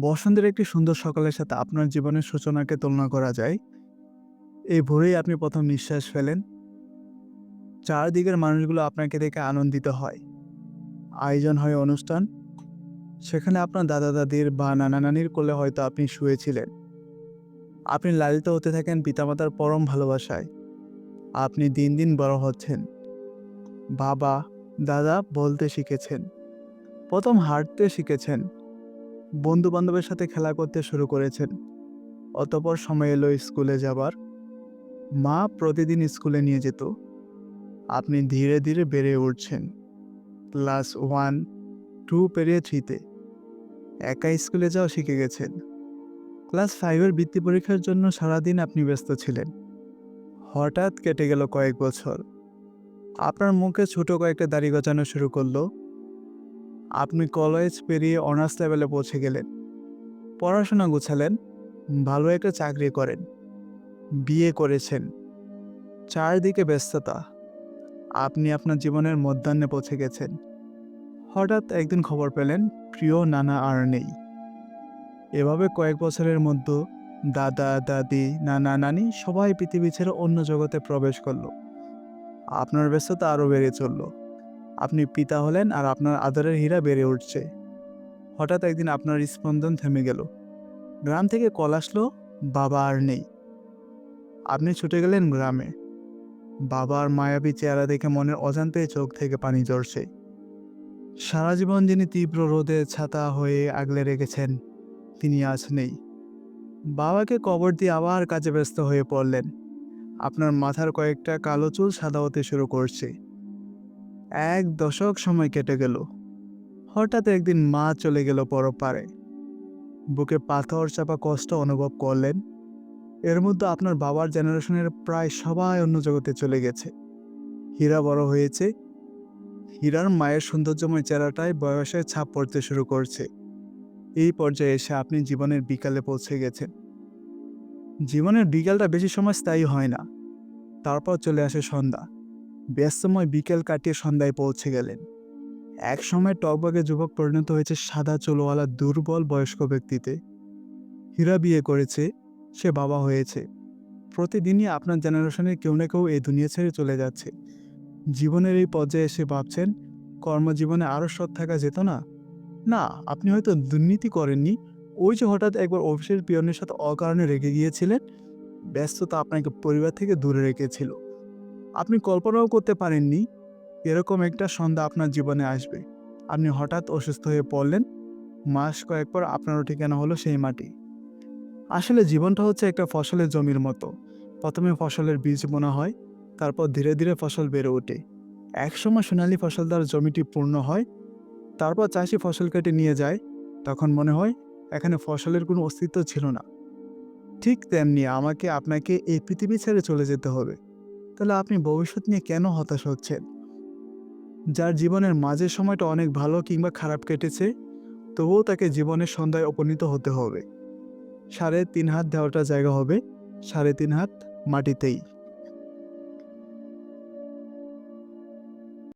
বসন্তের একটি সুন্দর সকালের সাথে আপনার জীবনের সূচনাকে তুলনা করা যায়। এই ভোরেই আপনি প্রথম নিঃশ্বাস ফেলেন। চারদিকের মানুষগুলো আপনাকে দেখে আনন্দিত হয়। আয়োজন হয় অনুষ্ঠান। সেখানে আপনার দাদা, দাদির বা নানা নানির কোলে হয়তো আপনি শুয়েছিলেন। আপনি লালিত হতে থাকেন পিতামাতার পরম ভালোবাসায়। আপনি দিন দিন বড় হচ্ছেন। বাবা, দাদা বলতে শিখেছেন। প্রথম হাঁটতে শিখেছেন। বন্ধু বান্ধবের সাথে খেলা করতে শুরু করেছেন। অতপর সময় এলো স্কুলে যাবার। মা প্রতিদিন স্কুলে নিয়ে যেত। আপনি ধীরে ধীরে বেড়ে উঠছেন। ক্লাস ওয়ান, টু পেরিয়ে থ্রিতে। একা স্কুলে যাও শিখে গেছেন। ক্লাস ফাইভের বৃত্তি পরীক্ষার জন্য সারাদিন আপনি ব্যস্ত ছিলেন। হঠাৎ কেটে গেল কয়েক বছর। আপনার মুখে ছোট কয়েকটা দাড়ি গজানো শুরু করল। আপনি কলেজ পেরিয়ে অনার্স লেভেলে পৌঁছে গেলেন। পড়াশোনা গুছালেন, ভালো একটা চাকরি করেন, বিয়ে করেছেন। চারদিকে ব্যস্ততা, আপনি আপনার জীবনের মধ্যাহ্নে পৌঁছে গেছেন। হঠাৎ একদিন খবর পেলেন, প্রিয় নানা আর নেই। এভাবে কয়েক বছরের মধ্যে দাদা, দাদি, নানা, নানি সবাই পৃথিবী ছেড়ে অন্য জগতে প্রবেশ করল। আপনার ব্যস্ততা আরও বেড়ে চলল। আপনি পিতা হলেন আর আপনার আদরের হীরা বেড়ে উঠছে। হঠাৎ একদিন আপনার স্পন্দন থেমে গেল। গ্রাম থেকে কল আসলো, বাবা আর নেই। আপনি ছুটে গেলেন গ্রামে? বাবার মায়াবী চেহারা দেখে মনের অজান্তে চোখ থেকে পানি ঝরছে। সারা জীবন যিনি তীব্র রোদে ছাতা হয়ে আগলে রেখেছেন, তিনি আজ নেই। বাবাকে কবর দিয়ে আবার কাজে ব্যস্ত হয়ে পড়লেন। আপনার মাথার কয়েকটা কালো চুল সাদা হতে শুরু করছে। এক দশক সময় কেটে গেল। হঠাৎ একদিন মা চলে গেল পরপারে বুকে পাথর চাপা কষ্ট অনুভব করলেন। এর মধ্যে আপনার বাবার জেনারেশনের প্রায় সবাই অন্য জগতে চলে গেছে। হীরা বড় হয়েছে। হীরার মায়ের সৌন্দর্যময় চেহারাটায় বয়সের ছাপ পড়তে শুরু করছে। এই পর্যায়ে এসে আপনি জীবনের বিকালে পৌঁছে গেছেন। জীবনের বিকালটা বেশি সময় স্থায়ী হয় না। তারপর চলে আসে সন্ধ্যা। ব্যস্তময় বিকেল কাটিয়ে সন্ধ্যায় পৌঁছে গেলেন। এক সময় টকবগে যুবক পরিণত হয়েছে সাদা চুলওয়ালা দুর্বল বয়স্ক ব্যক্তিতে। হীরা বিয়ে করেছে, সে বাবা হয়েছে। প্রতিদিনই আপনার জেনারেশনের কেউ না কেউ এই দুনিয়া ছেড়ে চলে যাচ্ছে। জীবনের এই পর্যায়ে এসে ভাবছেন, কর্মজীবনে আরও সৎ থাকা যেত না? না, আপনি হয়তো দুর্নীতি করেননি। ওই যে হঠাৎ একবার অফিসের পিয়নের সাথে অকারণে রেগে গিয়েছিলেন, ব্যস্ততা আপনাকে পরিবার থেকে দূরে রেখেছিল। আপনি কল্পনাও করতে পারেননি এরকম একটা সন্ধ্যা আপনার জীবনে আসবে। আপনি হঠাৎ অসুস্থ হয়ে পড়লেন, মাস কয়েক পর আপনারও ঠিকানা হলো সেই মাটি। আসলে জীবনটা হচ্ছে একটা ফসলের জমির মতো। প্রথমে ফসলের বীজ বোনা হয়, তারপর ধীরে ধীরে ফসল বেড়ে ওঠে। একসময় সোনালি ফসল দ্বারা জমিটি পূর্ণ হয়, তারপর চাষি ফসল কেটে নিয়ে যায়, তখন মনে হয় এখানে ফসলের কোনো অস্তিত্ব ছিল না। ঠিক তেমনি আমাকে আপনাকে এই পৃথিবী ছেড়ে চলে যেতে হবে। তাহলে আপনি ভবিষ্যৎ নিয়ে কেন হতাশ হচ্ছেন? যার জীবনের মাঝের সময়টা অনেক ভালো কিংবা খারাপ কেটেছে, তবুও তাকে জীবনের সন্ধ্যায় উপনীত হতে হবে। সাড়ে তিন হাত দেওয়াটা জায়গা হবে, সাড়ে তিন হাত মাটিতেই।